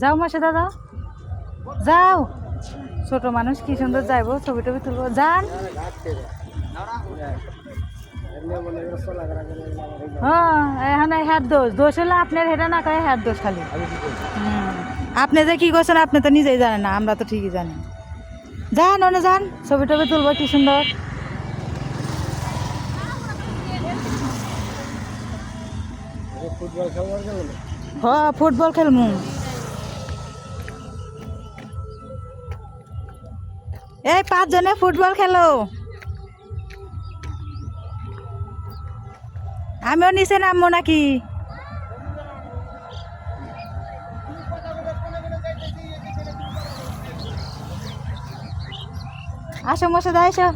যাও মাসে দাদা। যাও। ছোট মানুষ কি সুন্দর যাইবো, ছবি টবি তুলবো। যান। হ্যাঁ এখানে দোষ। দোষ হলে আপনার, হেটা না কয়ে হ্যার দোষ খালি। আপনি যে কি করছেন, আপনি তো নিজেই জানেন না, আমরা তো ঠিকই জানি। যান ওনে যান, ছবি টবি তুলবো, কি সুন্দর। হ ফুটবল খেলমু এই পাঁচজনে ফুটবল খেলো। আমিও নিচে নামবো নাকি? আসো মশা দা এসো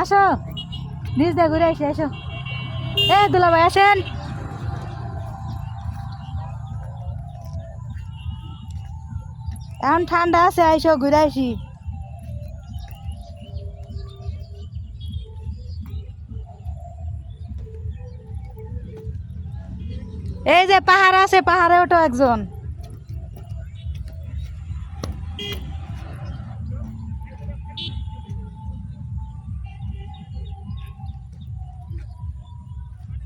আসো। নিজ দা ঘুরে এসে, এসো। এ দুলাভাই, আসেন। এখন ঠান্ডা আছে, আইসো, ঘুরে আইসি এই যে পাহাড় আছে, পাহাড়ে ওঠো একজন।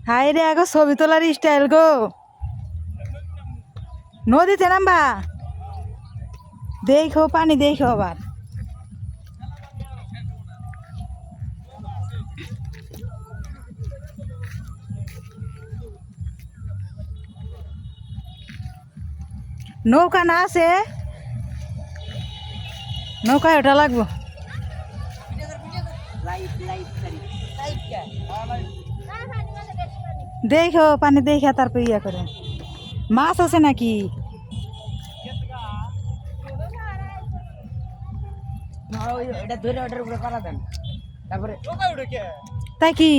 হাই রে, আগো ছবি তোলার স্টাইল গো। নদীতে নামবা। দেখো, পানি দেখো আবার। নৌকা না আছে? নৌকায় ওটা লাগবো। দেখো, পানি দেখে তারপর ইয়া করে। মাছ আছে নাকি? এটা ধরে ওটার উপরে করা দেন। তারপরে তাই কি?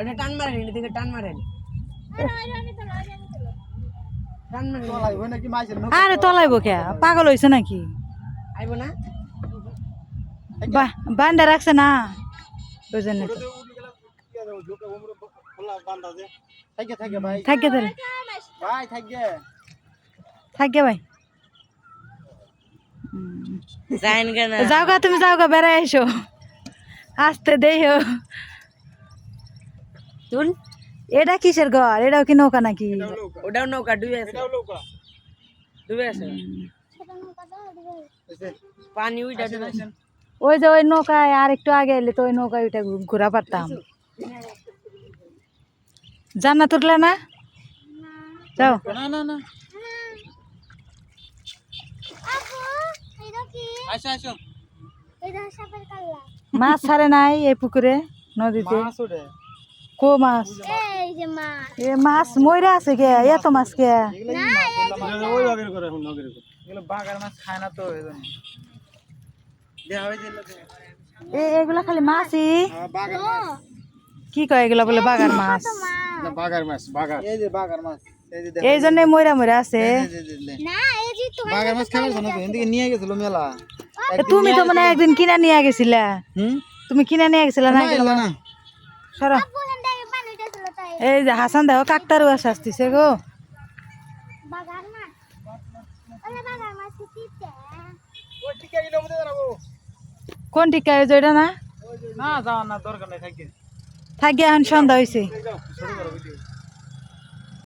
ওটা টান মারেন এদিকে টান মারেন। আরে তলাইব কে? পাগল হয়েছে নাকি? আইবো না। বাহ বান্ধা রাখছে না। ওই জন্য। থাকে থাকে ভাই। থাকে ভাই। যাও গা তুমি যাও গা বেড়াই এসো আসতে দেইও তুল এটা কিসের ঘর? এটাও কি নৌকা নাকি? ওটাও নৌকা ডুবে আছে। ডুবে আছে? পানি উইটা ডুবে ওই যে ওই নৌকায় আর একটু আগে এলে তো ওই নৌকায় ওইটা ঘোরা পারতাম। জান্নাত উঠলে না। যাও। না না না। আসো আসো। মাছ ছাড়ে নাই এই পুকুরে নদীতে। মাছ কো মাছ? এ মাছ ময়রা আছে কে এত মাছ কে এগুলো বাগার মাছ। খায় না তো এই জন্য। দেওয়া হয়েছে এ এগুলা খালি মাছই? বাগার কি কয় এগুলা বলে বাগার মাছ? না বাগার মাছ বাগার এই যে বাগার মাছ এই জন্য ময়রা ময়রা আছে। বাগার মাছ খাবার জন্য এদিকে নিয়ে গেছিল মেলা। তুমি তো মানে একদিন কিনা নিয়ে গেছিলা? তুমি কিনা নিয়ে গেছিলা না না সরো। এই যে হাসান দেখো কাকতারু আছে আসতেছে গো। কোন টিকা যে ওইটা না? না যাওয়ার না দরকার নাই থাকে থাকি এখন সন্ধ্যা হয়েছে